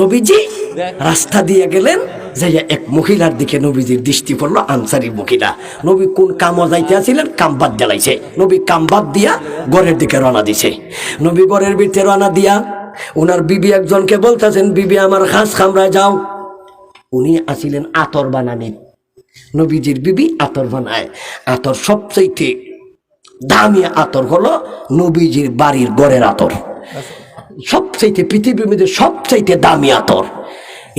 নবীজি রাস্তা দিয়ে গেলেন, যাইয়া এক মহিলার দিকে নবীজির দৃষ্টি পড়ল আনসারি মহিলা। নবী কোন কামও যাইতে আসিলেন কামবাদ জ্বালাইছে। নবী কামবাদ দিয়া ঘরের দিকে রওনা দিছে। নবী ঘরের ভিতরে রওনা দিয়া ওনার বিবি একজনকে বলতেছেন, বিবি, আমার হাঁস খামড়ায় যাও। উনি আসিলেন আতর বানানি। নবীজির বিবি আতর বানায়। আতর সবচাইতে দামি আতর হলো নবীজির বাড়ির গড়ের আতর। সবচাইতে পৃথিবীর মধ্যে সবচাইতে দামি আতর।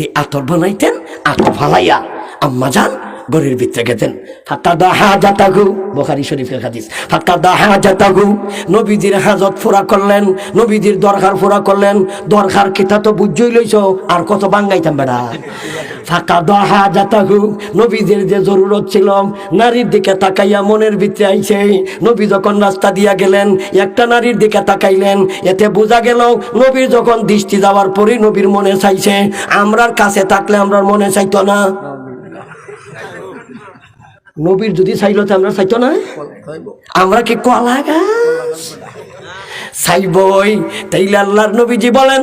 এই আতর বানাইতেন আতর ফালাইয়া আম্মা যান গরের ভিতরে গেতেন ফাঁকা দা জাতাগু বোখারি শরীফের হাদিস। ফাঁকা দা জাতাগু নবীজির হাজত ফোরা করলেন, নবীজির দরকার ফোরা করলেন। দরকার কিতা তো বুঝই লইছ, আর কত বাঙ্গাইতাম বেড়া। ফাঁকা নবীজির যে জরুরত ছিল, নারীর দিকে তাকাইয়া মনের ভিতরে আইছে। নবী যখন রাস্তা দিয়া গেলেন, একটা নারীর দিকে তাকাইলেন, এতে বোঝা গেল নবীর যখন দৃষ্টি যাওয়ার পরে নবীর মনে চাইছে, আমরার কাছে থাকলে আমরার মনে চাইতো না। নবীর যদি চাইলো তো আমরা চাইতো না? আমরা কি কলা গাছ? চাইবই। তাইলে আল্লাহর নবীজি বলেন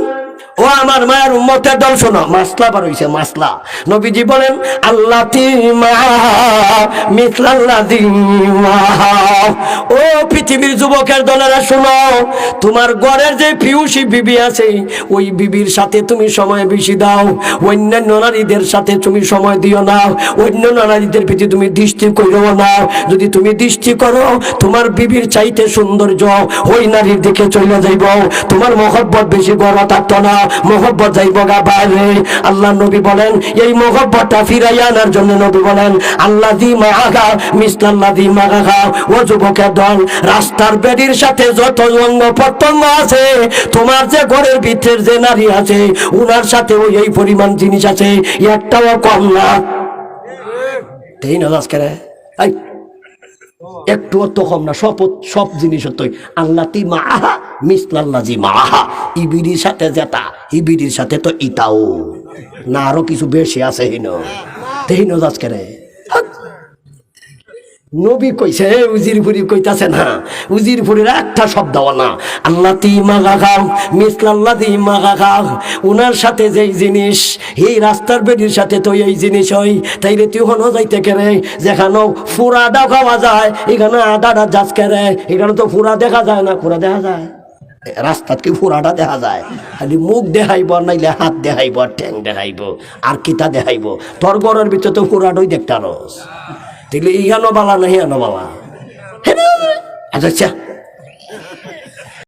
ও আমার মায়ের উম্মতের দল, শোনো, মাসলা বার হইছে, মাসলা। নবীজি বলেন আল্লাহ তিমা মিসলাল্লাহ ও পৃথিবীর যুবকের দলেরা, শোনো। তোমার যে পিউসি বিবি আছে, ওই বিবির সাথে তুমি সময় বেশি দাও। অন্যান্য নারীদের সাথে তুমি সময় দিও না। অন্য নারীদের প্রতি তুমি দৃষ্টি করো না। যদি তুমি দৃষ্টি করো, তোমার বিবির চাইতে সৌন্দর্য ওই নারীর দিকে চলে যাইব। তোমার মহব্বত বেশি গড়া থাকতো না। মহব্বত যাইব গা বাইরে। আল্লাহ নবী বলেন, এই মহব্বতটা ফিরাইয়া আনার জন্য নবী বলেন, আল্লাহ দি মাগা মিসলাল্লাহ দি মাগা ও যুবকের দল রাস্তার বেডির সাথে যত অঙ্গ প্রত্যঙ্গ আছে, তোমার যে ঘরের ভিতরের যে নারী আছে, উনার এই পরিমাণ জিনিস আছে, একটাও কম না। তাই না আজকে কম না, সব সব জিনিস আল্লাহ তি মাহা মিসলাল্লাহ জি সাথে যেটা, ইবিরির সাথে তো ইটাও না আরও কিছু বেশি আছে হিন তেহিন আজকে নবী কইছে উজিরপুরি কইতাছে না, উজিরপুরির একটা শব্দ না। আল্লাহ তি মাগা খাও মিসলাল্লাহ দি মাগা খাও উনার সাথে যেই জিনিস, এই রাস্তার বেডির সাথে তো এই জিনিস হই তাই রে তুই হনো যাইতে কেরে? যেখানে ফুরাডা খাওয়া যায়, এখানে আদাটা যাচ কেরে? এখানে তো ফুরা দেখা যায় না, ফুরা দেখা যায়। রাস্তাত কি ফুরাটা দেখা যায়? খালি মুখ দেখাইব, নাইলে হাত দেখাইব, ঠ্যাং দেখাইব, আর কিতা দেখাইব? তোর ঘরের ভিতরে তো ফুরাডই দেখতে আরস তাইলে ইহানো বালা না হিয়ানো বালা। হ্যাঁ আচ্ছা আচ্ছা।